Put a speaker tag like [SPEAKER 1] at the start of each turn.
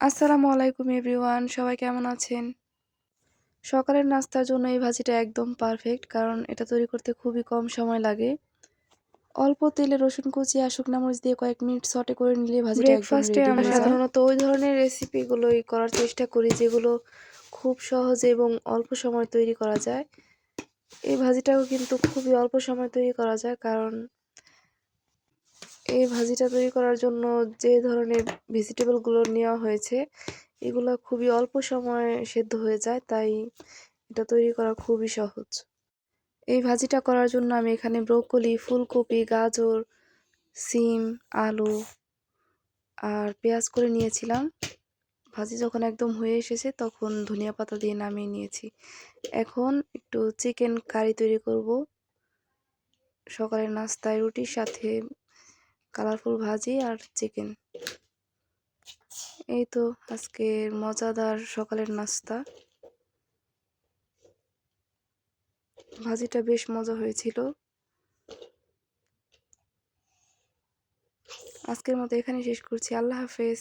[SPEAKER 1] আসসালামু আলাইকুম এভরিওয়ান সবাই কেমন আছেন? সকালের নাস্তার জন্য এই ভাজিটা একদম পারফেক্ট কারণ এটা তৈরি করতে খুবই কম সময় লাগে। অল্প তেলে রসুন কুচি আর শুকনা মরিচ দিয়ে কয়েক মিনিট সটে করে নিলে ভাজিটা ব্রেকফাস্টে আমরা
[SPEAKER 2] সাধারণত ওই ধরনের রেসিপিগুলোই করার চেষ্টা করি যেগুলো খুব সহজে এবং অল্প সময় তৈরি করা যায়। এই ভাজিটাও কিন্তু খুবই অল্প সময় তৈরি করা যায় কারণ এই ভাজিটা তৈরি করার জন্য যে ধরনের ভেজিটেবলগুলো নেওয়া হয়েছে এগুলো খুবই অল্প সময়ে সেদ্ধ হয়ে যায় তাই এটা তৈরি করা খুবই সহজ। এই ভাজিটা করার জন্য আমি এখানে ব্রোকলি, ফুলকপি, গাজর, সিম, আলু আর পেঁয়াজ করে নিয়েছিলাম। ভাজি যখন একদম হয়ে এসেছে তখন ধনিয়া পাতা দিয়ে নামিয়ে নিয়েছি। এখন একটু চিকেন কারি তৈরি করব। সকালের নাস্তায় রুটির সাথে কালারফুল ভাজি আর চিকেন। এই তো আজকের মজাদার সকালের নাস্তা। ভাজিটা বেশ মজা হয়েছিল। আজকের মতো এখানে শেষ করছি। আল্লাহ হাফেজ।